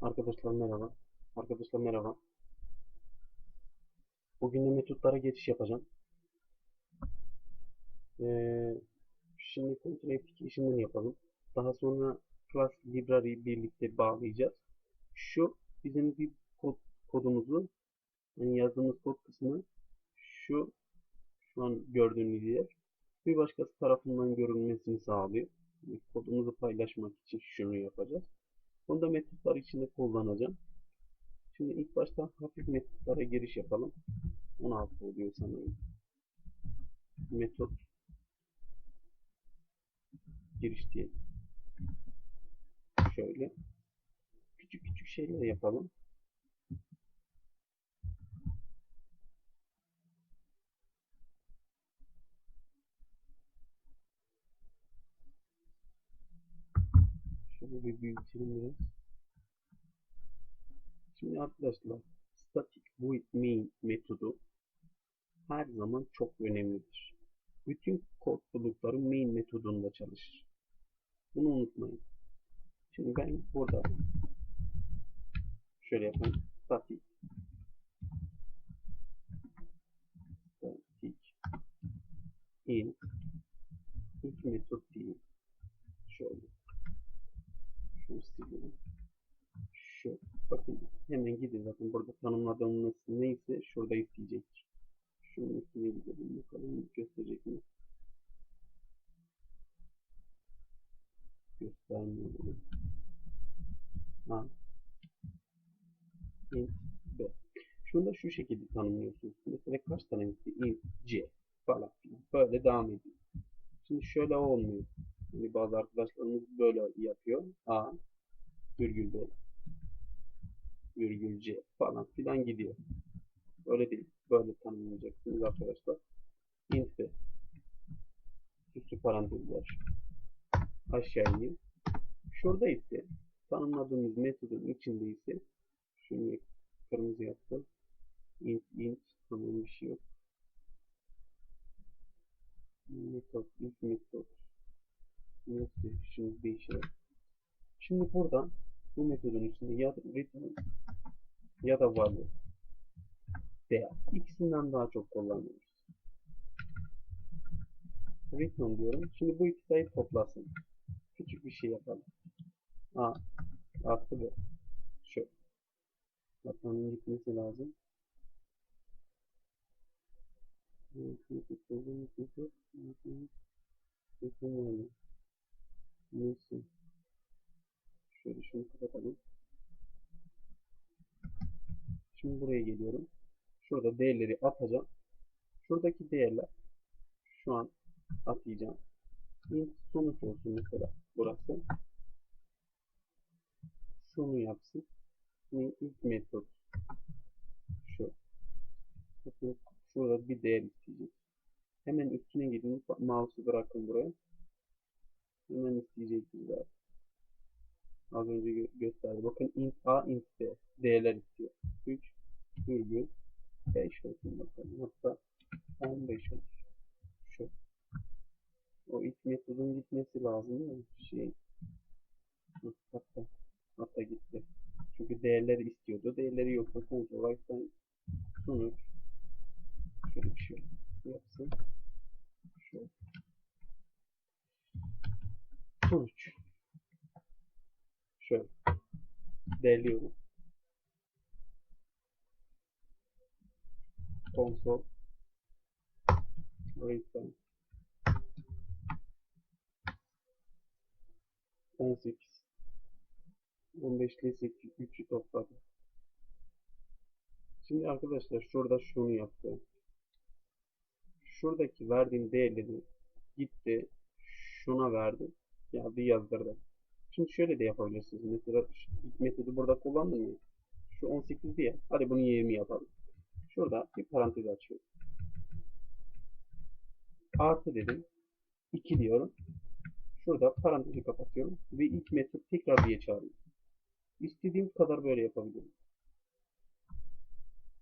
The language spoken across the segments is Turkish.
Arkadaşlar merhaba. Arkadaşlar merhaba. Bugün de metotlara geçiş yapacağım. Ee, şimdi control application'ını yapalım. Daha sonra class library birlikte bağlayacağız. Şu bizim bir kod, kodumuzu yani yazdığımız kod kısmı şu şu an gördüğünüz yer bir başkası tarafından görülmesini sağlıyor. Yani kodumuzu paylaşmak için şunu yapacağız. Bunu da metotlar içinde kullanacağım. Şimdi ilk başta hafif metotlara giriş yapalım. 16 oluyor sanırım. Metot giriş diye. Şöyle. Küçük küçük şeyler yapalım. Şöyle bir büyütelim biraz. Şimdi arkadaşlar static void main metodu her zaman çok önemlidir. Bütün kod bulutları main metodunda çalışır. Bunu unutmayın. Şimdi ben burada şöyle yapayım. Static static in ilk metot değil. Şöyle şunu siliyorum. Şu. Bakın hemen gidin zaten burada tanımladığımız neyse şurada isteyecektir. Şunun üstüne gidelim bakalım gösterecek mi? Göstermiyor bunu. Int B. Şunu da şu şekilde tanımlıyorsunuz. Mesela kaç tane isti? Int C falan filan. Böyle devam ediyor. Şimdi şöyle olmuyor. Şimdi bazı arkadaşlarımız böyle yapıyor. A virgül B virgül C falan filan gidiyor. Öyle değil. Böyle tanımlayacaksınız arkadaşlar. int B üstü parantezler aşağı iniyor. Şurada ise tanımladığımız metodun içinde ise şunu kırmızı yaptım. int int tamam bir şey yok. Metot, ilk metot. Neyse şimdi değişelim. Şimdi burada bu metodun içinde ya return ya da value değer. İkisinden daha çok kullanıyoruz. Return diyorum. Şimdi bu iki sayı toplasın. Küçük bir şey yapalım. A artı B. Şu. Rakamın gitmesi lazım. Neyse. Şöyle şunu kapatalım. Şimdi buraya geliyorum. Şurada değerleri atacağım. Şuradaki değerler şu an atayacağım. int sonuç olsun mesela burası. Şunu yapsın. İlk metot şu. Şurada bir değer isteyecek. Hemen üstüne gidin. Mouse'u bırakın buraya. Hemen isteyecektir zaten. Az önce gö gösterdi. Bakın int a int b değerler istiyor. 3 virgül 5 olsun bakalım. Hatta 15 olsun. Şu. O metodun gitmesi lazım değil mi? Şey. Hatta hatta gitti. Çünkü değerleri istiyordu. Değerleri yoksa kontrol olaraktan sonuç şöyle bir şey yapsın. Şu. Sonuç. Şöyle. Değerliyorum. Console. Return. 18. 15 ile 8. 3'ü topladı. Şimdi arkadaşlar şurada şunu yaptı. Şuradaki verdiğim değerleri gitti. Şuna verdi. Geldi yazdırdı. Şimdi şöyle de yapabilirsiniz. Mesela ilk metodu burada kullandım ya. Şu 18 diye. Hadi bunu 20 yapalım. Şurada bir parantez açıyorum. Artı dedim. siliyorum. Şurada parantezi kapatıyorum ve ilk metot tekrar diye çağırıyorum. İstediğim kadar böyle yapabilirim.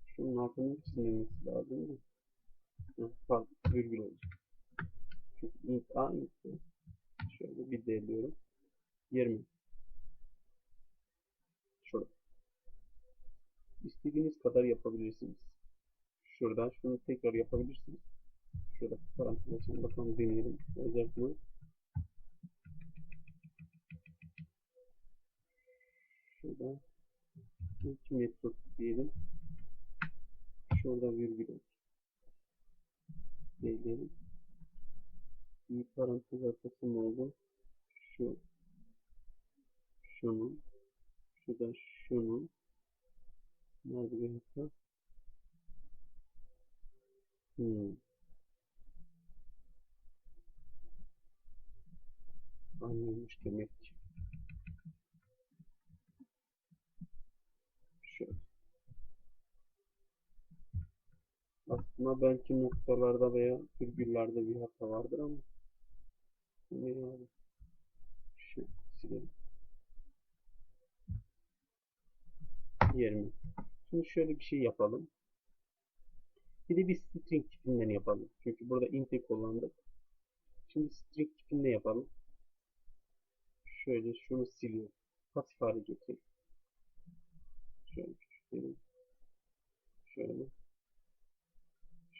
Şunun altının çizilmesi lazım. Heh, Pardon, virgül olacak. Çünkü int a int b. Şöyle bir deliyorum. 20. Şurada. İstediğiniz kadar yapabilirsiniz. Şuradan şunu tekrar yapabilirsiniz. Şurada parantez açalım bakalım deneyelim. Olacak mı? Şurada ilk metot diyelim. Şurada virgül olsun. Diyelim. Bir parantez arkası mı oldu? Şu. Şunun. Şurada şunun. Nerede bir hata? Hmm. Anlamış demek ki. Şöyle. Aslında belki noktalarda veya virgüllerde bir hata vardır ama ne abi? Şu silelim. 20. Şimdi şöyle bir şey yapalım. Bir de bir string tipinden yapalım. Çünkü burada int'i kullandık. Şimdi string tipinde yapalım. Şöyle şunu siliyorum. Pasif hale getireyim. Şöyle. Şöyle.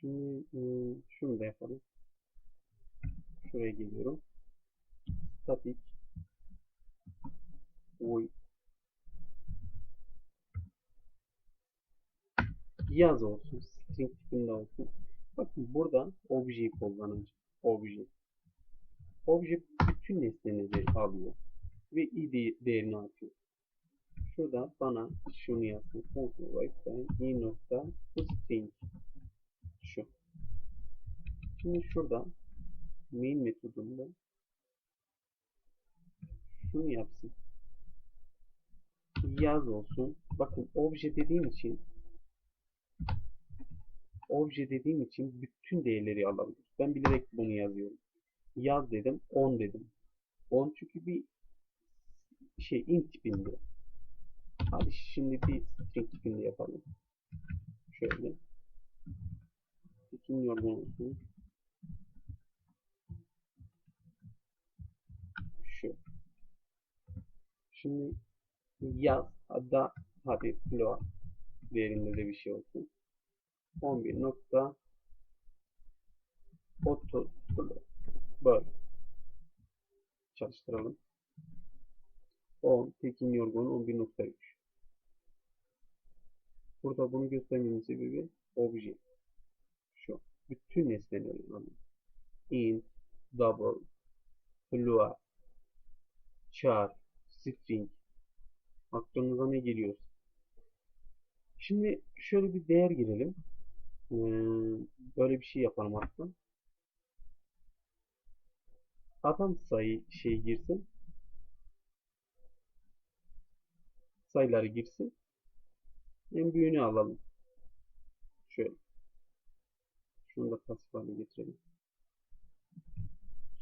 Şimdi ıı, şunu da yapalım. Şuraya geliyorum. Static void yaz olsun. String tipinde olsun. Bakın burada objeyi kullanacağım. Obje. Obje bütün nesneleri alıyor. Ve id değerini atıyor. Şurada bana şunu yazsın. Control right i nokta string. Şimdi şurada main metodunda şunu yapsın. Yaz olsun. Bakın obje dediğim için obje dediğim için bütün değerleri alabilir. Ben bilerek bunu yazıyorum. Yaz dedim, 10 dedim. 10 çünkü bir şey int tipinde. Hadi şimdi bir string tipinde yapalım. Şöyle. Bütün yorgun olsun. Şu. Şimdi yaz da hadi float değerinde de bir şey olsun. 11 nokta 30 böyle çalıştıralım. 10 tekin yorgun 11.3 Burada bunu göstermemin sebebi obje. Şu. Bütün nesneleri alın. int, double, float, char, string. Aklınıza ne geliyor? Şimdi şöyle bir değer girelim. Ee, böyle bir şey yapalım hatta. Adam sayı şey girsin. Sayıları girsin. En büyüğünü alalım. Şöyle. Şunu da pasif hale getirelim.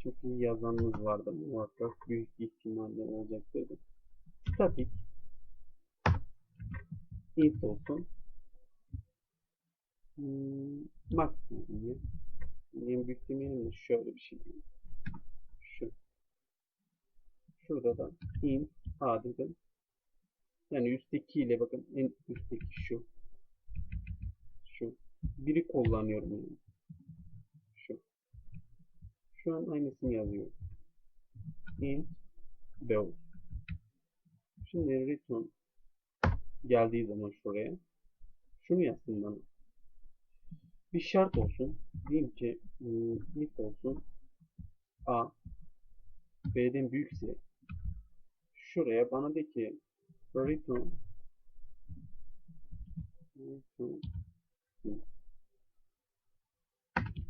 Çok iyi yazanınız vardı. Muhakkak büyük ihtimalle olacaktır. Statik int olsun. Hmm, diyeyim. En büyük demeyelim de şöyle bir şey diyeyim. Şu. Şurada da int a dedim. Yani üstteki ile bakın en üstteki şu. Şu. Biri kullanıyorum yani. Şu. An aynısını yazıyorum. int beau. Şimdi return geldiği zaman şuraya şunu yazsın bana. Bir şart olsun. Diyeyim ki ıı, if olsun a b'den büyükse şuraya bana de ki return return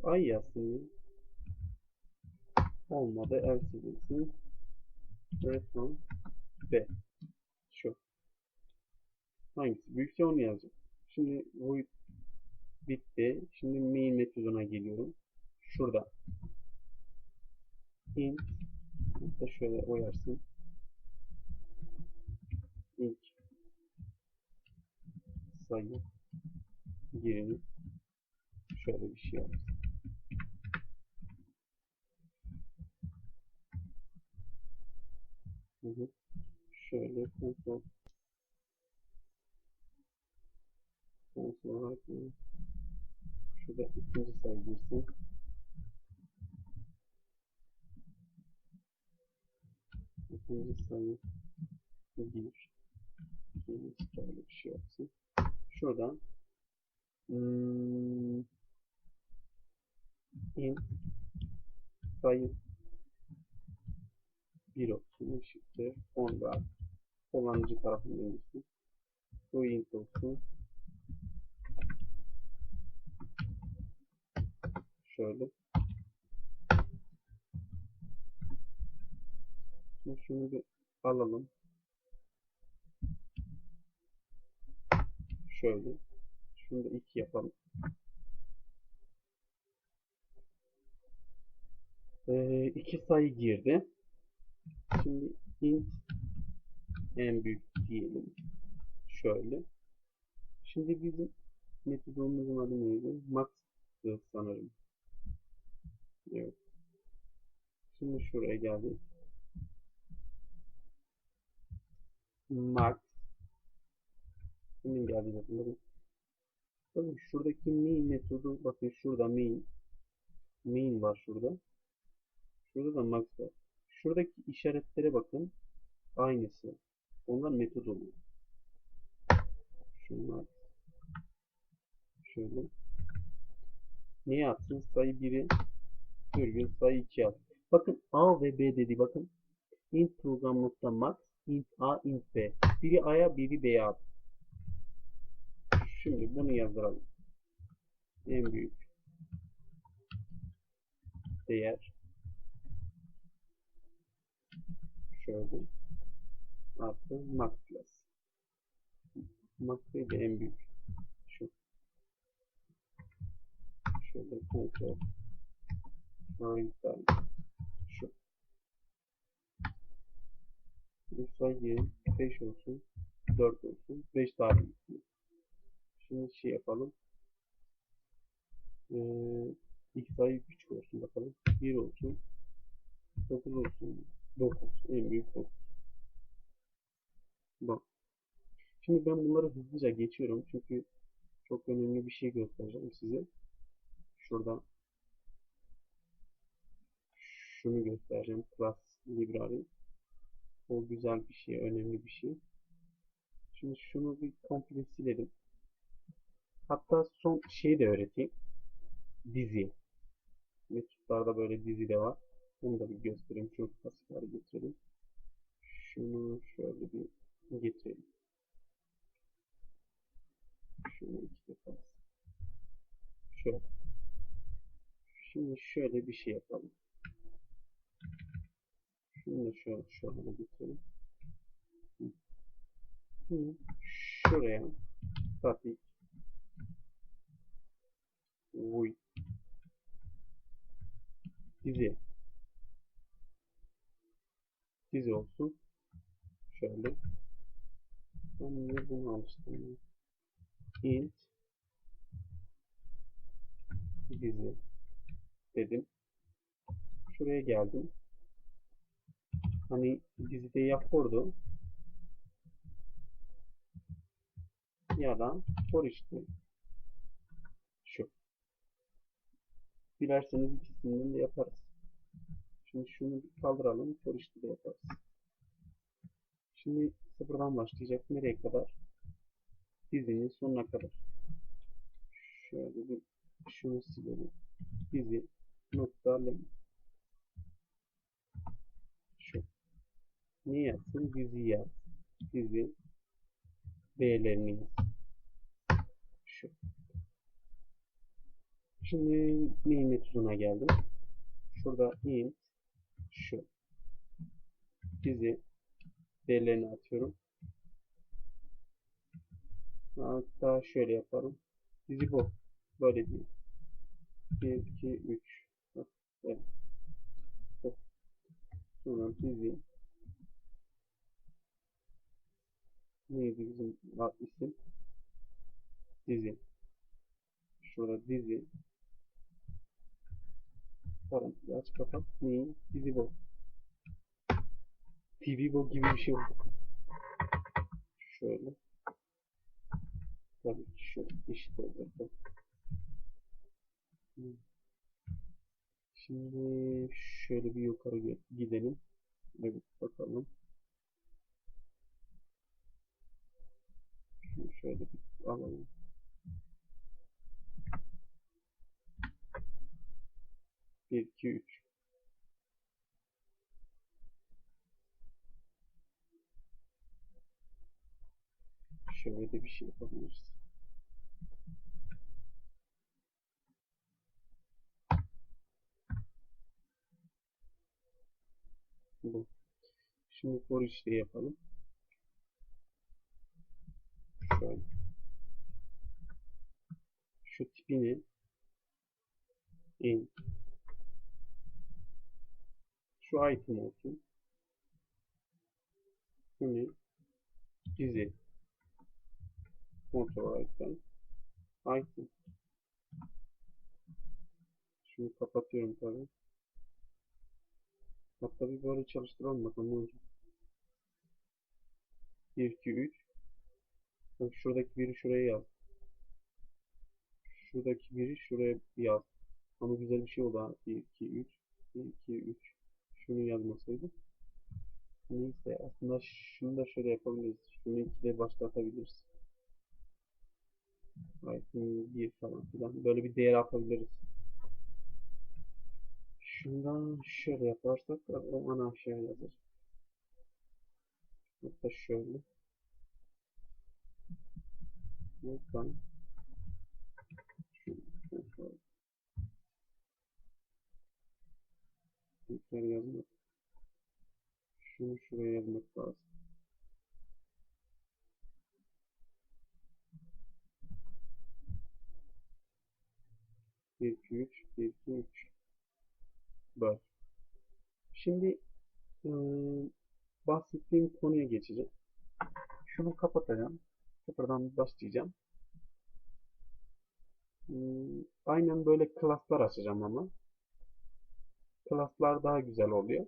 ay yazsın olmadı. Else desin return b. Şu. Hangisi? Büyükse onu yazacağım. Şimdi void bitti. Şimdi main metoduna geliyorum. Şurada. İnt. Hatta şöyle oyarsın. İlk sayı giriniz. Şöyle bir şey yapsın. Hı hı. Şöyle kontrol kontrol olarak mı? Şurada ikinci sayı girsin. İkinci sayı bir. İkinci böyle bir şey yapsın. Şuradan hmm, int sayı bir olsun. Eşittir. Sonra kullanıcı tarafından. Bu int olsun. Şöyle. Şimdi şunu bir alalım. Şöyle. Şunu da 2 yapalım. Ee, iki sayı girdi. Şimdi int en büyük diyelim. Şöyle. Şimdi bizim metodumuzun adı neydi? Max'tı sanırım. Evet. Şimdi şuraya geldik. Max Kimin geldi bakın bakın. Bakın şuradaki main metodu bakın şurada main main var şurada. Şurada da max var. Şuradaki işaretlere bakın. Aynısı. Onlar metod oluyor. Şunlar. Şöyle. Ne yapsın? Sayı 1'i virgül sayı 2 at. Bakın A ve B dedi. Bakın. int program nokta max int A int B. Biri A'ya biri B'ye at. Şimdi bunu yazdıralım. En büyük değer şöyle artı max plus. Max değil de en büyük şu. Şöyle kontrol iptal şu. Bu sayı 5 olsun 4 olsun 5 daha büyük. Şimdi şey yapalım. Ee, ilk sayı küçük olsun bakalım. 1 olsun. 9 olsun. 9. En büyük 9. Bak. Şimdi ben bunları hızlıca geçiyorum. Çünkü çok önemli bir şey göstereceğim size. Şurada şunu göstereceğim. Class library. O güzel bir şey. Önemli bir şey. Şimdi şunu bir komple silelim. Hatta son şeyi de öğreteyim. Dizi. Metotlarda böyle dizi de var. Onu da bir göstereyim. Basit hale getirelim. Şunu şöyle bir getirelim. Şunu iki defa. Şöyle. Şimdi şöyle bir şey yapalım. Şunu da şöyle, şöyle getirelim. Şimdi şuraya static void dizi dizi olsun. Şöyle. Ben alıştım? int dizi dedim. Şuraya geldim. Hani dizide yapıyordu. Ya da for işte. Şu. Dilerseniz ikisinden de yaparız. Şimdi şunu kaldıralım. For işte de yaparız. Şimdi sıfırdan başlayacak. Nereye kadar? Dizinin sonuna kadar. Şöyle bir şunu silelim. Dizi nokta. Şu. Ne yapsın? Dizi yaz. Dizi değerlerini yaz. Şu. Şimdi main metoduna geldim. Şurada int şu. Dizi değerlerini atıyorum. Hatta şöyle yapalım. Dizi bu. Böyle değil. 1, 2, 3. Evet. Sonra dizi. Neydi bizim isim? Dizi. Şurada dizi. Parantez aç kapat. Ne? Dizi bu. TV bu gibi bir şey oldu. Şöyle. Tabii ki şöyle eşit olacak. Şimdi şöyle bir yukarı gidelim. Evet bakalım. Şunu şöyle bir alalım. Bir, iki, üç. Şöyle de bir şey yapabiliriz. Bu. Şimdi for işle yapalım. Şöyle. Şu tipini in. Şu item olsun. Bu ne? Dizi. Kontrol item. Şunu kapatıyorum tabii. Hatta bir böyle çalıştıralım bakalım olacak. 1, 2, 3. Bak şuradaki biri şuraya yaz. Şuradaki biri şuraya yaz. Ama güzel bir şey oldu ha. 1, 2, 3. 1, 2, 3. Şunu yazmasaydı. Neyse aslında şunu da şöyle yapabiliriz. Şunu 2'de başlatabiliriz. Item 1 falan filan. Böyle bir değer atabiliriz. Şundan şöyle yaparsak o ana aşağı yazar. Hatta şöyle. Buradan. Tekrar yazmak. Şunu şuraya yazmak lazım. Bir, iki, üç, bir, iki, üç. Böyle. Şimdi eee, bahsettiğim konuya geçeceğim. Şunu kapatacağım. Sıfırdan başlayacağım. Hmm, Aynen böyle klaslar açacağım ama. Klaslar daha güzel oluyor.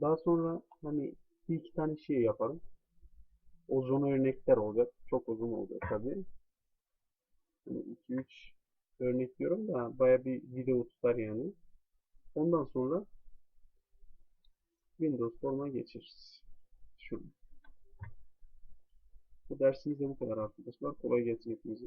Daha sonra hani bir iki tane şey yaparım. Uzun örnekler olacak. Çok uzun olacak tabii. Hani 2-3 örnek diyorum da baya bir video tutar yani. Ondan sonra Windows forma geçeriz. Şunu. Bu dersimiz de bu kadar arkadaşlar. Kolay gelsin hepinize.